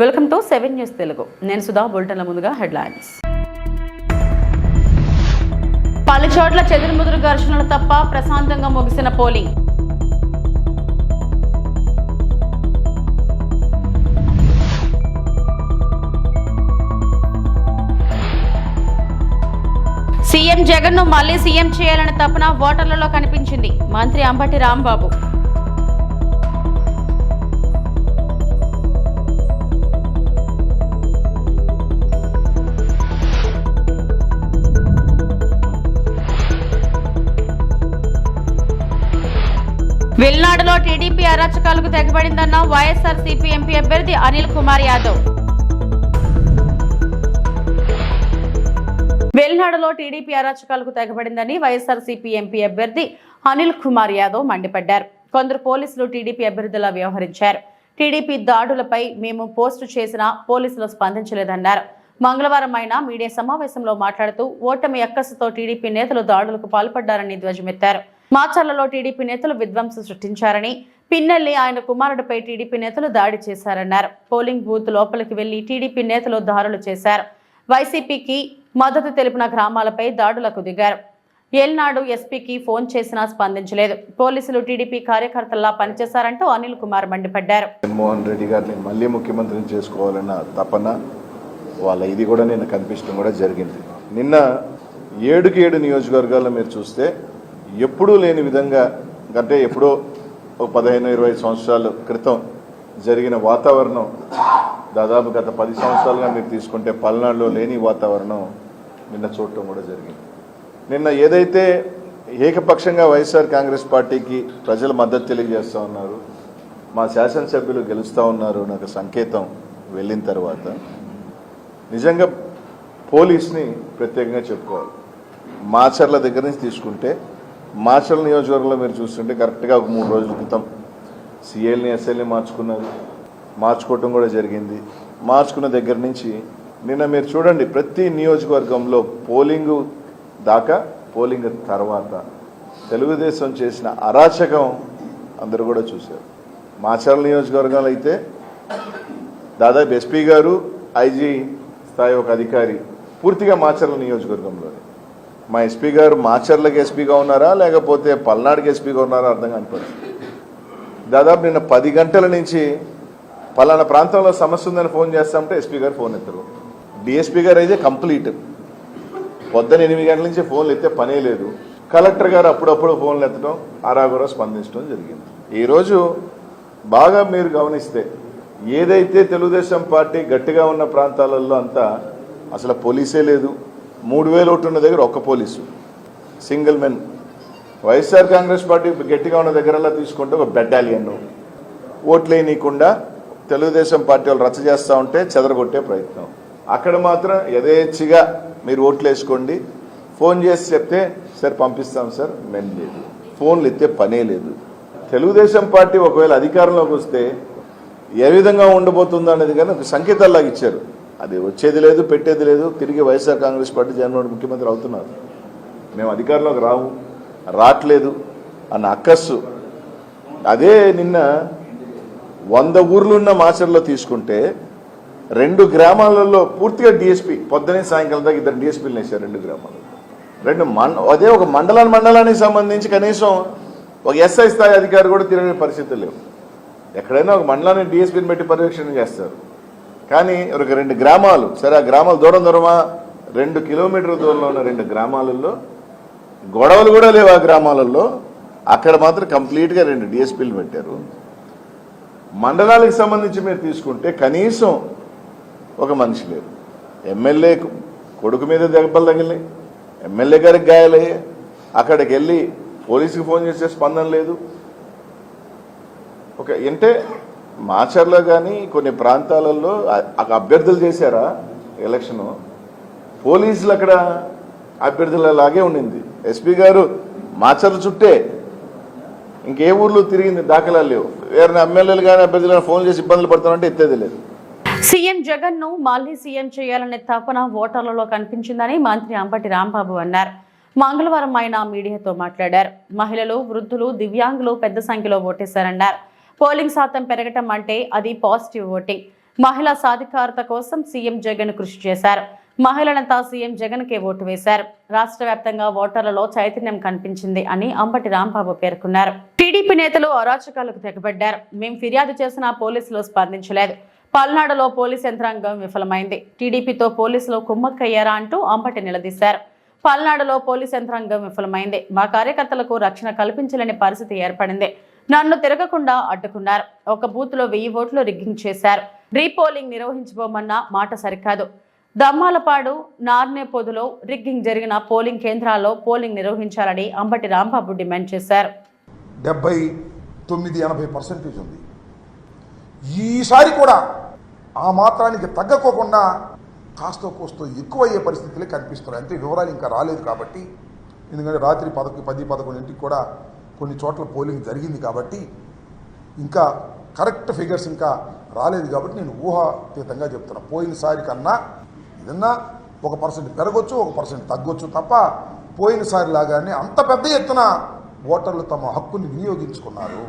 Welcome to seven news Telugu. నేను సుధా బుల్టన్ల ముందుగా headlines. పలు చోట్ల చెదురుముదురు ఘర్షణలు తప్ప ప్రశాంతంగా ముగిసిన పోలింగ్. సీఎం జగన్ను మళ్ళీ సీఎం చేయాలని తపన ఓటర్లలో కనిపించింది. మంత్రి అంబటి రాంబాబు. వెల్నాడులో టీడీపీ అరాచకాలకు తెగబడిందన్న వైఎస్ఆర్ సిపి ఎంపీ అభ్యర్థి అనిల్ కుమార్ యాదవ్. వెల్నాడులో టీడీపీ అరాచకాలకు తెగబడిందని వైఎస్ఆర్ సిపి ఎంపీ అభ్యర్థి అనిల్ కుమార్ యాదవ్ మండిపడ్డారు. కొందరు పోలీసులు టీడీపీ అభ్యర్థులా వ్యవహరించారు. టీడీపీ దాడులపై మేము పోస్టు చేసినా పోలీసులు స్పందించలేదన్నారు. మంగళవారం ఆయన మీడియా సమావేశంలో మాట్లాడుతూ ఓటమి అక్కసుతో టీడీపీ నేతలు దాడులకు పాల్పడ్డారని ధ్వజమెత్తారు. మాచర్లలో టీడీపీ నేతలు విధ్వంసం సృష్టించారని పిన్నెల్లి ఆయన కుమారుడిపై టీడీపీ నేతలు దాడి చేశారన్నారు. పోలింగ్ బూత్ లోపలికి వెళ్ళి టీడీపీ నేతలు దారులు చేశారు. వైసీపీకి మద్దతు తెలిపిన గ్రామాలపై దాడులకు దిగారు. ఏల్నాడు ఎస్పీకి ఫోన్ చేసినా స్పందించలేదు. పోలీసులు టీడీపీ కార్యకర్తల్లా పనిచేశారంటూ అనిల్ కుమార్ మండిపడ్డారు. జగన్మోహన్ రెడ్డి గారిని మళ్ళీ ముఖ్యమంత్రిని చేసుకోవాలన్న తపన వాళ్ళ ఇది కూడా నిన్న కనిపించడం కూడా జరిగింది. నిన్న ఏడుకి ఏడు నియోజకవర్గాల్లో మీరు చూస్తే ఎప్పుడూ లేని విధంగా అంటే ఎప్పుడో ఒక పదిహేను ఇరవై సంవత్సరాల క్రితం జరిగిన వాతావరణం దాదాపు గత పది సంవత్సరాలుగా మీరు తీసుకుంటే పల్నాడులో లేని వాతావరణం నిన్న చూడటం కూడా జరిగింది. నిన్న ఏదైతే ఏకపక్షంగా వైఎస్ఆర్ కాంగ్రెస్ పార్టీకి ప్రజలు మద్దతు తెలియజేస్తూ ఉన్నారు మా శాసనసభ్యులు గెలుస్తూ ఉన్నారు నాకు సంకేతం వెళ్ళిన తర్వాత నిజంగా పోలీస్ని ప్రత్యేకంగా చెప్పుకోవాలి. మాచర్ల దగ్గర నుంచి తీసుకుంటే మాచర్ల నియోజకవర్గంలో మీరు చూస్తుంటే కరెక్ట్గా ఒక మూడు రోజుల క్రితం సిఎల్ని ఎస్ఎల్ని మార్చుకున్నారు. మార్చుకోవటం కూడా జరిగింది. మార్చుకున్న దగ్గర నుంచి నిన్న మీరు చూడండి ప్రతి నియోజకవర్గంలో పోలింగ్ దాకా పోలింగ్ తర్వాత తెలుగుదేశం చేసిన అరాచకం అందరూ కూడా చూశారు. మాచర్ల నియోజకవర్గంలో అయితే దాదాపు ఎస్పీ గారు ఐజీ స్థాయి ఒక అధికారి పూర్తిగా మాచర్ల నియోజకవర్గంలోనే. మా ఎస్పీ గారు మాచర్లకు ఎస్పీగా ఉన్నారా? లేకపోతే పల్నాడుకి ఎస్పీగా ఉన్నారా? అర్థం కాని దాదాపు నిన్న పది గంటల నుంచి పలానా ప్రాంతంలో సమస్య ఉందని ఫోన్ చేస్తామంటే ఎస్పీ గారు ఫోన్ ఎత్తరు. డిఎస్పీ గారు అయితే కంప్లీట్. పొద్దున ఎనిమిది గంటల నుంచి ఫోన్లు ఎత్తే పనే లేదు. కలెక్టర్ గారు అప్పుడప్పుడు ఫోన్లు ఎత్తడం ఆరాగురా స్పందించడం జరిగింది. ఈరోజు బాగా మీరు గమనిస్తే ఏదైతే తెలుగుదేశం పార్టీ గట్టిగా ఉన్న ప్రాంతాలలో అంతా అసలు పోలీసే లేదు. మూడు వేలు ఒకటి ఉన్న దగ్గర ఒక్క police. Single men. YSR Congress party గట్టిగా ఉన్న దగ్గరలా తీసుకుంటే ఒక బెటాలియన్ ఓట్లేనియకుండా తెలుగుదేశం పార్టీ వాళ్ళు రచ్చ చేస్తూ ఉంటే చెదరగొట్టే ప్రయత్నం. అక్కడ మాత్రం యథేచ్ఛగా మీరు ఓట్లు వేసుకోండి. ఫోన్ చేసి చెప్తే సార్ పంపిస్తాం సార్. మేము లేదు. ఫోన్లు ఎత్తే పనే లేదు. తెలుగుదేశం పార్టీ ఒకవేళ అధికారంలోకి వస్తే ఏ విధంగా ఉండబోతుందో అనేది కానీ ఒక సంకేతాల్లాగా ఇచ్చారు. అది వచ్చేది లేదు పెట్టేది లేదు. తిరిగి వైఎస్ఆర్ కాంగ్రెస్ పార్టీ జగన్మోహన్ ముఖ్యమంత్రి అవుతున్నారు. మేము అధికారంలోకి రావు రావట్లేదు అన్న అక్కస్సు అదే నిన్న వంద ఊర్లున్న మాచర్లో తీసుకుంటే రెండు గ్రామాలలో పూర్తిగా డిఎస్పీ పొద్దునే సాయంకాలం దాకా ఇద్దరు డిఎస్పీలు వేశారు రెండు గ్రామాలు. రెండు మండ అదే ఒక మండలాన్ని మండలానికి సంబంధించి కనీసం ఒక ఎస్ఐ స్థాయి అధికారి కూడా తిరగని పరిస్థితులు లేవు. ఎక్కడైనా ఒక మండలాన్ని డిఎస్పీని పెట్టి పర్యవేక్షణ చేస్తారు. కానీ ఒక రెండు గ్రామాలు. సరే ఆ గ్రామాలు దూరం దూరమా? రెండు కిలోమీటర్ల దూరంలో ఉన్న రెండు గ్రామాలలో గొడవలు కూడా లేవు ఆ గ్రామాలలో అక్కడ మాత్రం కంప్లీట్గా రెండు డిఎస్పీలు పెట్టారు. మండలాలకు సంబంధించి మీరు తీసుకుంటే కనీసం ఒక మనిషి లేరు. ఎమ్మెల్యే కొడుకు మీద దెబ్బలు తగిలినాయి. ఎమ్మెల్యే గారికి గాయాలయ్యాయి. అక్కడికి వెళ్ళి పోలీసుకి ఫోన్ చేసే స్పందన లేదు. ఓకే అంటే మాచర్లో కానీ కొన్ని ప్రాంతాలలో అక్కడ అభ్యర్థులు చేశారా ఎలక్షను? పోలీసులు అక్కడ అభ్యర్థుల లాగే ఉండింది. ఎస్పీ గారు మాచర్ల చుట్టే. ఇంకే ఊర్లో తిరిగింది దాఖలాలు లేవు. వేరే ఎమ్మెల్యేలు కానీ అభ్యర్థులు కానీ ఫోన్ చేసి ఇబ్బందులు పడుతున్నారంటే ఎత్తేది లేదు. సీఎం జగన్ను మళ్ళీ సీఎం చేయాలనే తపన ఓటర్లలో కనిపించిందని మంత్రి అంబటి రాంబాబు అన్నారు. మంగళవారం ఆయన మీడియాతో మాట్లాడారు. మహిళలు వృద్ధులు దివ్యాంగులు పెద్ద సంఖ్యలో ఓటేశారన్నారు. పోలింగ్ శాతం పెరగటం అంటే అది పాజిటివ్ ఓటింగ్ మహిళా సాధికారత కోసం సీఎం జగన్ కృషి చేశారు. మహిళలంతా సీఎం జగన్ కే ఓటు వేశారు. రాష్ట్ర వ్యాప్తంగా ఓటర్లలో చైతన్యం కనిపించింది అని అంబటి రాంబాబు పేర్కొన్నారు. టీడీపీ నేతలు అరాచకాలకు తెగబడ్డారు. మేము ఫిర్యాదు చేసినా పోలీసులు స్పందించలేదు. పల్నాడులో పోలీస్ యంత్రాంగం విఫలమైంది. టీడీపీతో పోలీసులు కుమ్మక్కయ్యారా అంటూ అంబటి నిలదీశారు. పల్నాడులో పోలీస్ యంత్రాంగం విఫలమైంది. మా కార్యకర్తలకు రక్షణ కల్పించలేని పరిస్థితి ఏర్పడింది. నన్ను తిరగకుండా అడ్డుకున్నారు. ఒక బూత్లో వెయ్యి ఓట్లు రిగ్గింగ్ చేశారు. రీపోలింగ్ నిర్వహించబోమన్న మాట సరికాదు. దమ్మాలపాడు నార్నే పొదులో రిగ్గింగ్ జరిగిన పోలింగ్ కేంద్రాల్లో పోలింగ్ నిర్వహించాలని అంబటి రాంబాబు డిమాండ్ చేశారు. డెబ్బై తొమ్మిది ఎనభై పర్సెంటేజ్ ఉంది. ఈసారి కూడా ఆ మాత్రానికి తగ్గకోకుండా కాస్త కోస్తో ఎక్కువయ్యే పరిస్థితులే కనిపిస్తున్నాయి. అంటే వివరాలు ఇంకా రాలేదు కాబట్టి ఎందుకంటే రాత్రి పదకొ పది పదకొండింటికి కూడా కొన్ని చోట్ల పోలింగ్ జరిగింది కాబట్టి ఇంకా కరెక్ట్ ఫిగర్స్ ఇంకా రాలేదు కాబట్టి నేను ఊహాతీతంగా చెప్తున్నా. పోయినసారి కన్నా ఏదన్నా ఒక పర్సెంట్ పెరగొచ్చు ఒక పర్సెంట్ తగ్గొచ్చు తప్ప పోయినసారి లాగానే అంత పెద్ద ఎత్తున ఓటర్లు తమ హక్కుని వినియోగించుకున్నారు.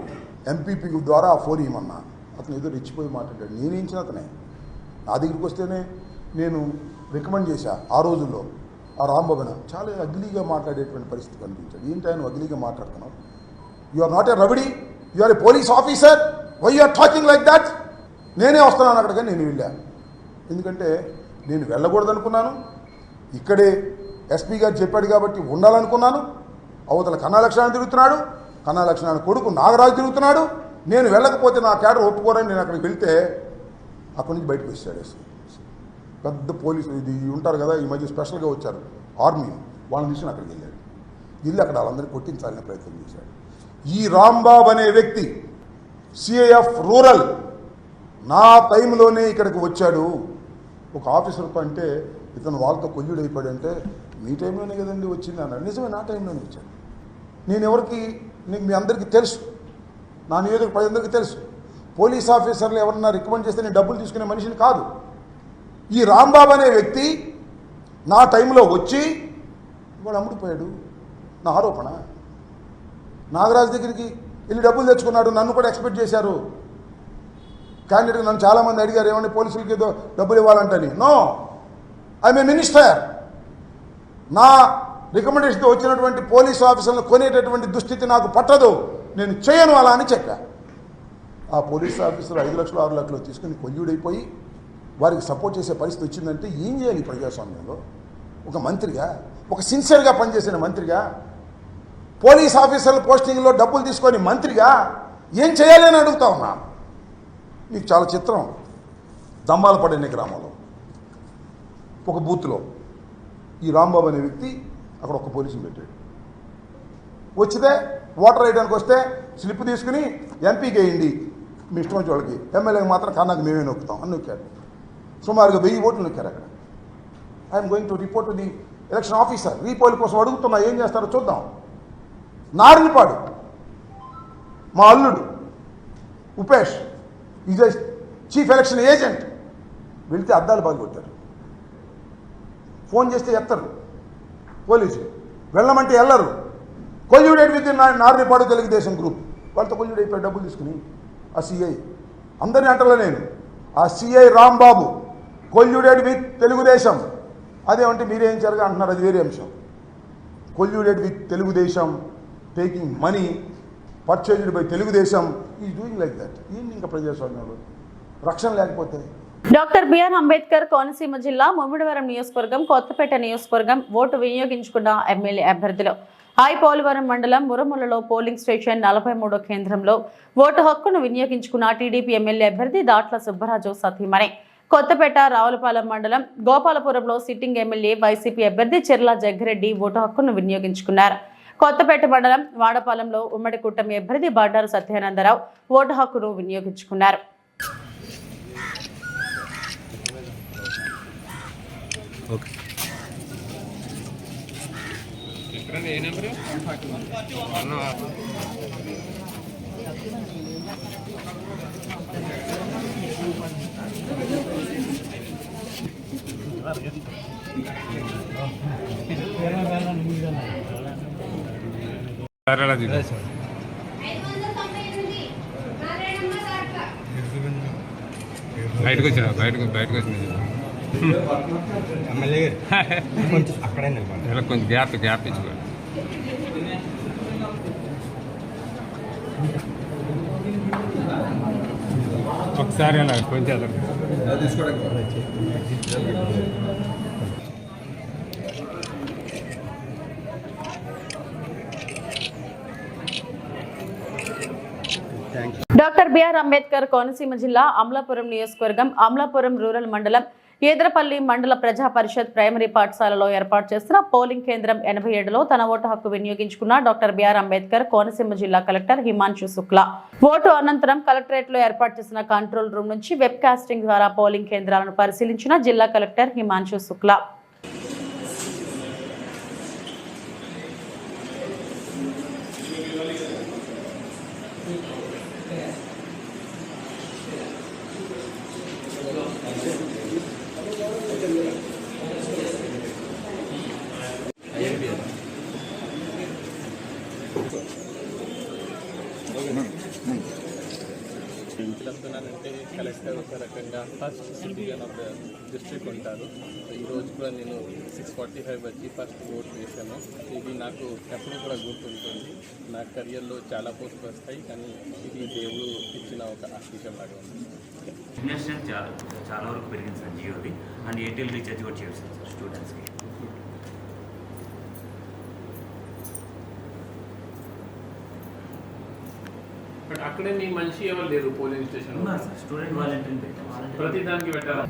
ఎంపీపీ ద్వారా ఫోన్ ఇవ్వమన్నా అతను ఏదో రెచ్చిపోయి మాట్లాడాడు. నేనేంచిన అతనే. నా దగ్గరికి వస్తేనే నేను రికమెండ్ చేశా ఆ రోజుల్లో. ఆ రాంబాబున. చాలా అగ్లీగా మాట్లాడేటువంటి పరిస్థితి కనిపించాడు. ఏంటి ఆయన అగ్లీగా మాట్లాడుతున్నావు you are not a rowdy you are a police officer why you are talking like that నేనే వస్తున్నాను అక్కడికి నేను వెళ్ళాను ఎందుకంటే నేను వెళ్ళకూడదు అనుకున్నాను. ఇక్కడే ఎస్పీ గారు చెప్పాడు కాబట్టి ఉండాలనుకున్నాను. అవతల కన్నా లక్షణాన్ని తిరుగుతున్నాడు. కన్నా లక్షణాన్ని కొడుకు నాగరాజు తిరుగుతున్నాడు. నేను వెళ్ళకపోతే నా క్యాడర్ ఒప్పుకోరని నేను అక్కడికి వెళ్తే అక్కడి నుంచి బయటకు వచ్చాడు ఎస్పీ. పెద్ద పోలీసు ఇది ఉంటారు కదా ఈ మధ్య స్పెషల్గా వచ్చారు. ఆర్మీ వాళ్ళని తీసుకుని అక్కడికి వెళ్ళాడు. వెళ్ళి అక్కడ వాళ్ళందరినీ కొట్టించాలనే ప్రయత్నం చేశాడు. ఈ రాంబాబు అనే వ్యక్తి సిఐఎఫ్ రూరల్ నా టైంలోనే ఇక్కడికి వచ్చాడు. ఒక ఆఫీసర్తో అంటే ఇతను వాళ్ళతో అయిపోయాడు అంటే మీ టైంలోనే కదండి వచ్చింది అన్నాడు. నిజమే నా టైంలోనే వచ్చాడు. నేను ఎవరికి నీకు మీ అందరికీ తెలుసు. నా నియోజక ప్రజలందరికీ తెలుసు. పోలీస్ ఆఫీసర్లు ఎవరన్నా రికమెండ్ చేస్తే నేను డబ్బులు తీసుకునే మనిషిని కాదు. ఈ రాంబాబు అనే వ్యక్తి నా టైంలో వచ్చి వాడు అమ్ముడిపోయాడు. నా ఆరోపణ నాగరాజు దగ్గరికి వెళ్ళి డబ్బులు తెచ్చుకున్నాడు నన్ను కూడా ఎక్స్పెక్ట్ చేశారు. క్యాండిడేట్ నన్ను చాలామంది అడిగారు ఏమంటే పోలీసులకి ఏదో డబ్బులు ఇవ్వాలంటని? నో. I'm a minister. నా రికమెండేషన్తో వచ్చినటువంటి పోలీస్ ఆఫీసర్లను కొనేటటువంటి దుస్థితి నాకు పట్టదు. నేను చేయను అలా అని చెప్పా. ఆ పోలీస్ ఆఫీసర్ ఐదు లక్షలు ఆరు లక్షలు తీసుకుని కొల్లుడైపోయి వారికి సపోర్ట్ చేసే పరిస్థితి వచ్చిందంటే ఏం చేయాలి ప్రజాస్వామ్యంలో? ఒక మంత్రిగా ఒక సిన్సియర్గా పనిచేసిన మంత్రిగా పోలీస్ ఆఫీసర్ల పోస్టింగ్లో డబ్బులు తీసుకొని మంత్రిగా ఏం చేయాలి అని అడుగుతా ఉన్నా. మీకు చాలా చిత్రం. దమ్మాలపడిన గ్రామంలో. ఒక బూత్లో. ఈ రాంబాబు అనే వ్యక్తి అక్కడ ఒక పోలీసుని పెట్టాడు. వచ్చితే ఓటర్ వేయడానికి వస్తే స్లిప్ తీసుకుని ఎంపీకి వేయండి మీ ఇష్టం వచ్చే వాళ్ళకి. ఎమ్మెల్యేకి మాత్రం కన్నాకు మేమే నొక్కుతాం అని నొక్కాడు. సుమారుగా వెయ్యి ఓట్లు నొక్కారు అక్కడ. I'm going to report the election officer. Repoll కోసం అడుగుతున్నా ఏం చేస్తారో చూద్దాం. నారినిపాడు మా అల్లుడు Upesh is chief election agent. వెళితే అద్దాలు బాగా ఫోన్ చేస్తే ఎత్తరు పోలీసులు వెళ్ళమంటే వెళ్ళరు. Colluded with Narnipadu Telugu Desam group. వాళ్ళతో కొల్యూడ్ అయిపోయి డబ్బులు తీసుకుని ఆ సిఐ అందరిని అంటలే నేను. ఆ CI Rambabu colluded with Telugu Desam. అదేమంటే మీరేం జరగా అంటున్నారు? అది వేరే అంశం. Colluded with Telugu Desam taking money purchased by Telugu Desam is doing like that ఏంటి ఇంకా ప్రజాస్వామ్యంలో రక్షణ లేకపోతే డాక్టర్ బిఆర్ అంబేద్కర్ కోనసీమ జిల్లా ముమ్మిడివరం నియోజకవర్గం కొత్తపేట నియోజకవర్గం ఓటు వినియోగించుకున్న ఎమ్మెల్యే అభ్యర్థులు ఐ పోలవరం మండలం మురములలో పోలింగ్ స్టేషన్ నలభై మూడో కేంద్రంలో ఓటు హక్కును వినియోగించుకున్న టీడీపీ ఎమ్మెల్యే అభ్యర్థి దాట్ల సుబ్బరాజు సతీమణి కొత్తపేట రావులపాలెం మండలం గోపాలపురంలో సిట్టింగ్ ఎమ్మెల్యే వైసీపీ అభ్యర్థి చెర్ల జగ్గిరెడ్డి ఓటు హక్కును వినియోగించుకున్నారు కొత్తపేట మండలం వాడపాలెంలో ఉమ్మడి కూటమి అభ్యర్థి బండారు సత్యానందరావు ఓటు హక్కును వినియోగించుకున్నారు. నారాయణ జిల్లా. బయటకు వచ్చిన బయటకు బయటకు వచ్చిన. జిల్లా కొంచెం గ్యాప్ గ్యాప్ ఇచ్చుకోండి ఒకసారి అలా కొంచెం డాక్టర్ బిఆర్ అంబేద్కర్ కోనసీమ జిల్లా అమలాపురం నియోజకవర్గం అమలాపురం రూరల్ మండలం ఏదరపల్లి మండల ప్రజా పరిషత్ ప్రైమరీ పాఠశాలలో ఏర్పాటు చేసిన పోలింగ్ కేంద్రం ఎనభై ఏడులో తన ఓటు హక్కు వినియోగించుకున్న డాక్టర్ బిఆర్ అంబేద్కర్ కోనసీమ జిల్లా కలెక్టర్ హిమాంశు శుక్లా. ఓటు అనంతరం కలెక్టరేట్లో ఏర్పాటు చేసిన కంట్రోల్ రూమ్ నుంచి వెబ్ కాస్టింగ్ ద్వారా పోలింగ్ కేంద్రాలను పరిశీలించిన జిల్లా కలెక్టర్ హిమాంశు శుక్లా. చెప్తున్నానంటే కలెక్టర్ ఒక రకంగా first citizen of the district ఉంటారు. ఈరోజు కూడా నేను సిక్స్ ఫార్టీ ఫైవ్ వచ్చి ఫస్ట్ ఓట్ చేశాను ఇది నాకు ఎప్పుడు కూడా గుర్తుంటుంది. నా కెరియర్లో చాలా పోస్ట్ వస్తాయి కానీ ఇది దేవుడు ఇచ్చిన ఒక ఆశీషం లాగా ఉంది. ఇండస్ట్రీ చాలా చాలా వరకు పెరిగింది సార్ జియోది. అండ్ ఎయిర్టెల్ రీఛార్జ్ కూడా చేస్తాం సార్ స్టూడెంట్స్కి బట్ అక్కడే నీ మనిషి ఎవరు లేరు పోలింగ్ స్టేషన్ ఉన్నారు సార్ స్టూడెంట్ వాలంటీర్ని పెట్టాం ప్రతి దానికి పెట్టారు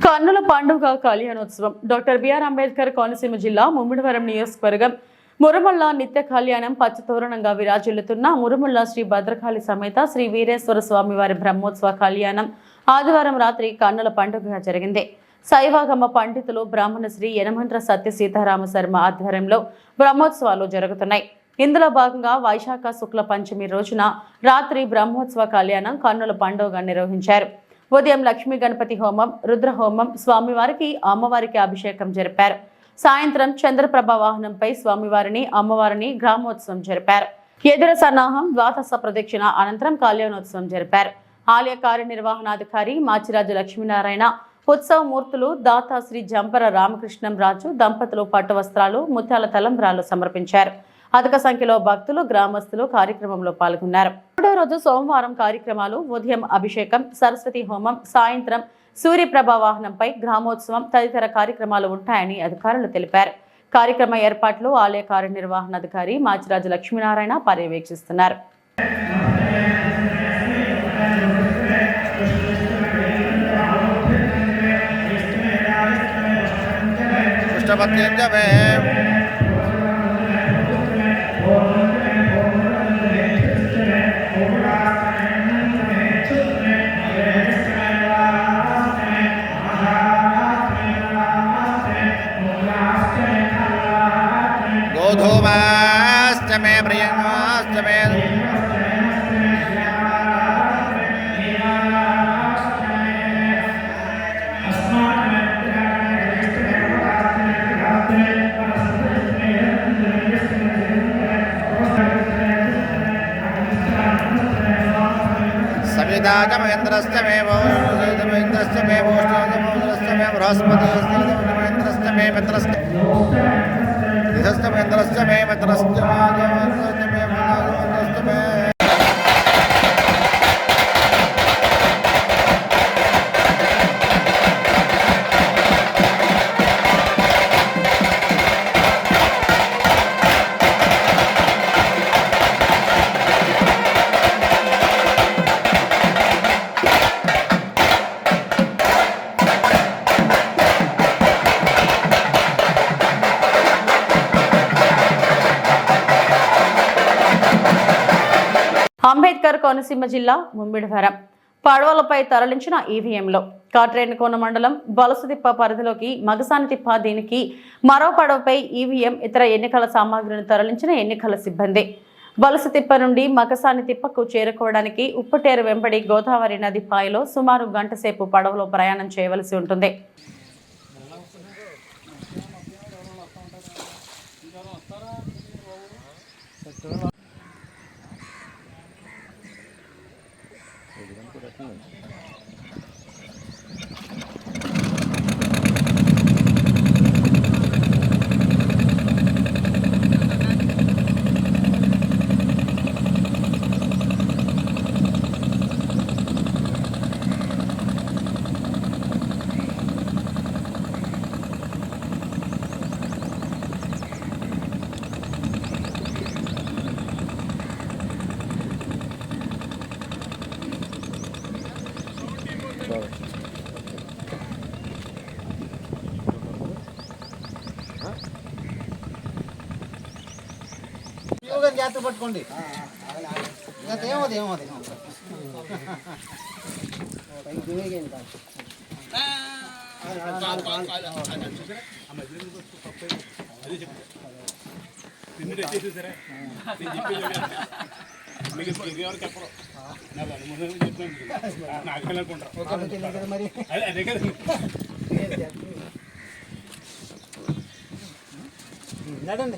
కన్నుల పండుగ కళ్యాణోత్సవం డాక్టర్ బిఆర్ అంబేద్కర్ కోనసీమ జిల్లా ముమ్మిడివరం నియోజకవర్గం. మురమల్ల నిత్య కళ్యాణం పచ్చతోరణంగా విరాజిల్లుతున్న మురమల్ల శ్రీ భద్రకాళి సమేత శ్రీ వీరేశ్వర స్వామి వారి బ్రహ్మోత్సవ కళ్యాణం ఆదివారం రాత్రి కన్నుల పండుగగా జరిగింది. శైవాగమ పండితులు బ్రాహ్మణ శ్రీ యనమంత్ర సత్య సీతారామ శర్మ ఆధ్వర్యంలో బ్రహ్మోత్సవాలు జరుగుతున్నాయి. ఇందులో భాగంగా వైశాఖ శుక్ల పంచమి రోజున రాత్రి బ్రహ్మోత్సవ కళ్యాణం కన్నుల పండుగ నిర్వహించారు. ఉదయం లక్ష్మీ గణపతి హోమం రుద్రహోమం స్వామివారికి అమ్మవారికి అభిషేకం జరిపారు. సాయంత్రం చంద్రప్రభ వాహనంపై స్వామివారిని అమ్మవారిని గ్రామోత్సవం జరిపారు. ఎదుర సన్నాహం ద్వాదశ ప్రదక్షిణ అనంతరం కళ్యాణోత్సవం జరిపారు. ఆలయ కార్యనిర్వహణాధికారి మాచిరాజు లక్ష్మీనారాయణ ఉత్సవ మూర్తులు దాతా శ్రీ జంపర రామకృష్ణం రాజు దంపతులు పట్టు వస్త్రాలు ముత్యాల తలంబ్రాలు సమర్పించారు. అధిక సంఖ్యలో భక్తులు గ్రామస్తులు కార్యక్రమంలో పాల్గొన్నారు. మూడో రోజు సోమవారం కార్యక్రమాలు ఉదయం అభిషేకం సరస్వతి హోమం సాయంత్రం సూర్యప్రభ వాహనంపై గ్రామోత్సవం తదితర కార్యక్రమాలు ఉంటాయని అధికారులు తెలిపారు. కార్యక్రమ ఏర్పాట్లు ఆలయ కార్యనిర్వహణాధికారి మాచిరాజు లక్ష్మీనారాయణ పర్యవేక్షిస్తున్నారు. కృష్ణపత్యం సవితాచ మహేంద్రశ్చ మే మహేంద్రశ్చ మే మోష్ట్రశ్చ మే బృహస్పతిశ్చ మే మిత్రశ్చ నిధశ్చ మహేంద్రశ్చ మే మిత్రశ్చ మే కోనసీమ జిల్లా ముమ్మిడివరం పడవలపై తరలించిన ఈవీఎంలో. కాట్రేనికోన మండలం బలసుదిప్ప పరిధిలోకి మగసాని తిప్ప దీనికి మరో పడవపై ఈవీఎం ఇతర ఎన్నికల సామాగ్రిని తరలించిన ఎన్నికల సిబ్బంది. బలసుతిప్ప నుండి మగసాని తిప్పకు చేరుకోవడానికి ఉప్పుటేరు వెంబడి గోదావరి నది పాయలో సుమారు గంట సేపు పడవలో ప్రయాణం చేయవలసి ఉంటుంది. Mm. జాగ్రత్త పట్టుకోండి. ఏమోది ఏమోది మరి. నడండి.